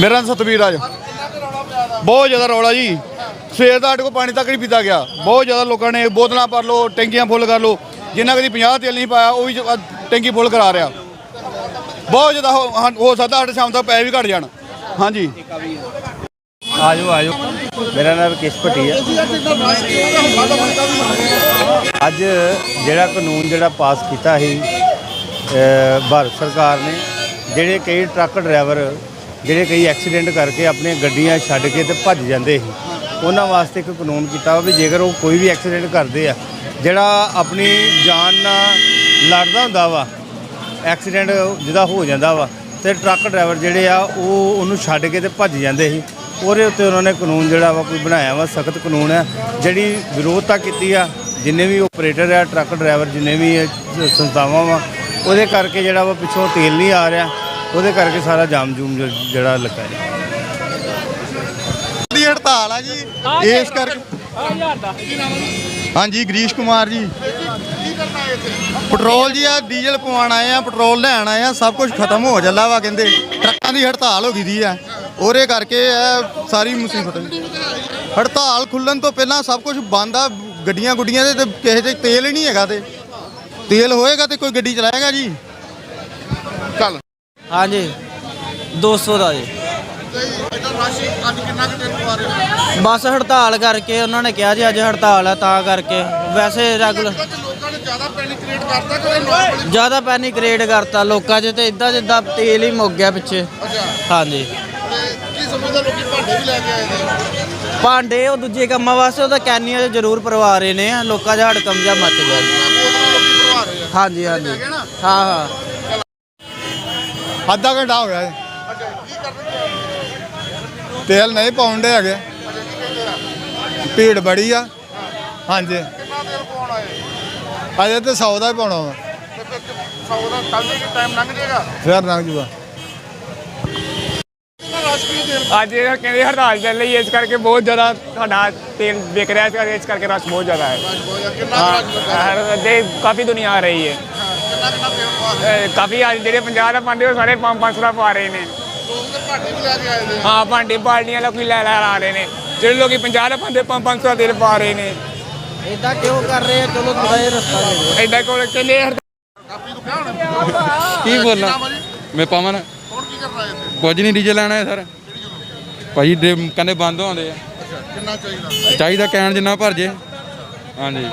ਮੇਰਾ ਨਾਮ ਸਤਵੀਰ ਰਾਜ ਬਹੁਤ ਜ਼ਿਆਦਾ ਰੌਲਾ ਜੀ। ਸਵੇਰ ਦਾ ਸਾਡੇ ਕੋਲ ਪਾਣੀ ਤੱਕ ਨਹੀਂ ਪੀਤਾ ਗਿਆ। ਬਹੁਤ ਜ਼ਿਆਦਾ ਲੋਕਾਂ ਨੇ ਬੋਤਲਾਂ ਭਰ ਲਓ, ਟੈਂਕੀਆਂ ਫੁੱਲ ਕਰ ਲਓ। ਜਿੰਨਾ ਕਦੀ 50 ਤੇਲ ਨਹੀਂ ਪਾਇਆ, ਉਹ ਵੀ ਟੈਂਕੀ ਫੁੱਲ ਕਰਾ ਰਿਹਾ। ਬਹੁਤ ਜ਼ਿਆਦਾ ਹੋ ਸਕਦਾ ਸਾਡੇ ਸ਼ਾਮ ਤੱਕ ਪੈਸੇ ਵੀ ਘਟ ਜਾਣ। ਹਾਂਜੀ। ਆਜੋ ਆਜੋ। ਮੇਰਾ ਨਾਮ ਰਕੇਸ਼ ਭੱਟੀ ਹੈ ਅੱਜ ਜਿਹੜਾ ਕਾਨੂੰਨ ਜਿਹੜਾ ਪਾਸ ਕੀਤਾ ਸੀ ਭਾਰਤ ਸਰਕਾਰ ਨੇ, ਜਿਹੜੇ ਕਈ ਟਰੱਕ ਡਰਾਈਵਰ ਜਿਹੜੇ ਕਈ ਐਕਸੀਡੈਂਟ ਕਰਕੇ ਆਪਣੀਆਂ ਗੱਡੀਆਂ ਛੱਡ ਕੇ ਤੇ ਭੱਜ ਜਾਂਦੇ ਸੀ। ਉਹਨਾਂ ਵਾਸਤੇ ਇੱਕ ਕਾਨੂੰਨ ਕੀਤਾ ਵਾ ਵੀ ਜੇਕਰ ਉਹ ਕੋਈ ਵੀ ਐਕਸੀਡੈਂਟ ਕਰਦੇ ਆ, ਜਿਹੜਾ ਆਪਣੀ ਜਾਨ ਨਾਲ ਲੜਦਾ ਹੁੰਦਾ ਵਾ, ਐਕਸੀਡੈਂਟ ਜਿਹਦਾ ਹੋ ਜਾਂਦਾ ਵਾ, ਤੇ ਟਰੱਕ ਡਰਾਈਵਰ ਜਿਹੜੇ ਆ, ਉਹ ਉਹਨੂੰ ਛੱਡ ਕੇ ਤੇ ਭੱਜ ਜਾਂਦੇ ਸੀ। ਉਹਦੇ ਉੱਤੇ ਉਹਨਾਂ ਨੇ ਕਾਨੂੰਨ ਜਿਹੜਾ ਵਾ ਕੋਈ ਬਣਾਇਆ ਵਾ, ਸਖਤ ਕਾਨੂੰਨ ਹੈ ਜਿਹੜੀ ਵਿਰੋਧਤਾ ਕੀਤੀ ਆ, ਜਿੰਨੇ ਵੀ ਆਪਰੇਟਰ ਆ, ਟਰੱਕ ਡਰਾਈਵਰ ਜਿੰਨੇ ਵੀ ਸੰਸਥਾਵਾਂ ਵਾ, ਉਹਦੇ ਕਰਕੇ ਜਿਹੜਾ ਵਾ ਪਿੱਛੋਂ ਤੇਲ ਨਹੀਂ ਆ ਰਿਹਾ। ਉਹਦੇ ਕਰਕੇ ਸਾਰਾ ਜਾਮ ਜੂਮ ਜਿਹੜਾ ਲੱਗਾ ਹੈ। ਦੀ ਹੜਤਾਲ ਆ ਜੀ। ਇਸ ਕਰਕੇ ਹਾਂਜੀ ਗਰੀਸ਼ ਕੁਮਾਰ ਜੀ। ਪੈਟਰੋਲ ਜੀ ਆ ਡੀਜ਼ਲ ਪਵਾਉਣ ਆਏ ਆ ਪੈਟਰੋਲ ਲੈਣ ਆਏ ਆ ਸਭ ਕੁਝ ਖਤਮ ਹੋ ਚੱਲਾ ਵਾ ਕਹਿੰਦੇ। ਟਰੱਕਾਂ ਦੀ ਹੜਤਾਲ ਹੋ ਗਈ ਦੀ ਆ। ਉਹਦੇ ਕਰਕੇ ਇਹ ਸਾਰੀ ਮੁਸੀਬਤ ਹੈ। ਹੜਤਾਲ ਖੁੱਲਣ ਤੋਂ ਪਹਿਲਾਂ ਸਭ ਕੁਝ ਬੰਦ ਆ ਗੱਡੀਆਂ ਗੁੱਡੀਆਂ ਦੇ ਤੇ ਕਿਸੇ 'ਚ ਤੇਲ ਹੀ ਨਹੀਂ ਹੈਗਾ ਤੇ। ਤੇਲ ਹੋਏਗਾ ਤੇ ਕੋਈ ਗੱਡੀ ਚਲਾਏਗਾ ਜੀ। ਹਾਂਜੀ। 200 ਦਾ ਜੀ। ਅੱਜ ਕਿੰਨਾ ਕਿ ਤੇਲ ਪਵਾ ਰਹੇ ਬੱਸ ਹੜਤਾਲ ਕਰਕੇ ਉਹਨਾਂ ਨੇ ਕਿਹਾ ਜੀ ਅੱਜ ਹੜਤਾਲ ਹੈ ਤਾਂ ਕਰਕੇ। ਵੈਸੇ ਰੈਗੂਲਰ ਜ਼ਿਆਦਾ ਪੈਨਿਕ ਕ੍ਰੀਏਟ ਕਰਤਾ ਲੋਕਾਂ 'ਚ ਤੇ ਇਦਾਂ ਜਿੱਦਾਂ ਤੇਲ ਹੀ ਮੁੱਕ ਗਿਆ ਪਿੱਛੇ। ਹਾਂਜੀ। ਤੇ ਕੀ ਸਮਝਦਾ ਲੋਕੀ ਭਾਂਡੇ ਵੀ ਲੈ ਕੇ ਆਏ ਨੇ? ਭਾਂਡੇ ਉਹ ਦੂਜੇ ਕੰਮਾਂ ਵਾਸਤੇ ਉਹ ਤਾਂ ਕੈਨੀਆਂ 'ਚ ਜ਼ਰੂਰ ਪਰਵਾ ਰਹੇ ਨੇ ਲੋਕਾਂ ਦਾ ਹੜਕਮ ਜਿਹਾ ਮੱਚ ਗਿਆ। ਜੀ। ਆ। ਹਾਂਜੀ ਹਾਂਜੀ। ਹਾਂ ਹਾਂ। ਅੱਧਾ ਘੰਟਾ ਹੋ ਗਿਆ। ਜੀ ਤੇਲ ਨਹੀਂ ਪਾਉਂਦੇ ਹੈਗੇ। ਭੀੜ ਬੜੀ ਆ। ਹਾਂਜੀ। ਕਿੰਨਾ ਦੇਰ ਪਾਉਣ ਆਏ ਅਜੇ ਤੇ 100 ਦਾ ਹੀ ਪਾਉਣਾ ਵਾ। ਤੇ ਫਿਰ ਸੌ ਦਾ ਕੱਲ ਦੇ ਟਾਈਮ ਲੰਘ ਜਾਏਗਾ ਫਿਰ ਲੰਘ ਜੂਗਾ। ਅੱਜ ਇਹ ਕਹਿੰਦੇ ਹੜਤਾਲ ਚੱਲ ਰਹੀ ਹੈ ਇਸ ਕਰਕੇ ਬਹੁਤ ਜ਼ਿਆਦਾ ਸਾਡਾ ਤੇਲ ਵਿਕ ਰਿਹਾ ਇਸ ਕਰਕੇ ਇਸ ਕਰਕੇ ਰਸ਼ ਬਹੁਤ ਜ਼ਿਆਦਾ ਹੈ। ਕਿੰਨਾ ਹਾਂ ਰਸ਼ ਲੱਗਾ? ਹਰ ਦੇ ਕਾਫੀ ਦੁਨੀਆ ਆ ਰਹੀ ਹੈ। ਕਿੰਨਾ ਕਿੰਨਾ ਤੇਲ ਪਾ ਰਹੇ? ਅਹ ਕਾਫੀ ਅੱਜ ਜਿਹੜੇ 50 ਦਾ ਪਾਉਂਦੇ ਉਹ ਸਾਰੇ 500 ਦਾ ਪਾ ਰਹੇ ਨੇ। ਲੋਕ ਤੇ ਭਾਂਡੇ ਵੀ ਲੈ ਕੇ ਆਏ ਨੇ। ਹਾਂ ਭਾਂਡੇ ਬਾਲਟੀਆਂ ਲੋਕੀ ਲੈ ਲੈ ਆ ਰਹੇ ਨੇ। ਜਿਹੜੇ ਲੋਕੀ 50 ਦਾ ਪਾਉਂਦੇ 500 ਦਾ ਤੇਲ ਪਾ ਰਹੇ ਨੇ। ਇਦਾਂ ਕਿਉਂ ਕਰ ਰਹੇ ਆ? ਚਲੋ ਥੋੜਾ ਜਿਹਾ ਰਸਤਾ ਦੇ ਦਿਓ। ਕੋਲ ਕਹਿੰਦੇ ਹੜਤਾਲ ਕਾਪੀ ਤੋਂ ਕਿਹਾ ਹੋਣਾ? ਕੀ ਆ ਜੀ? ਮੈਂ ਪਵਨ। ਕੌਣ ਕੀ ਕਰਨਾ ਹੈ ਇੱਥੇ? ਕੁਝ ਨਹੀਂ ਡੀਜ਼ਲ ਲੈਣਾ ਹੈ ਸਰ। ਭਾਜੀ ਡੇ- ਕਹਿੰਦੇ ਬੰਦ ਹੋਉਂਦੇ ਆ ਅੱਛਾ ਕਿੰਨਾ ਚਾਹੀਦਾ? ਚਾਹੀਦਾ ਕੈਨ ਜਿੰਨਾ ਭਰ ਜੇ। ਹਾਂਜੀ।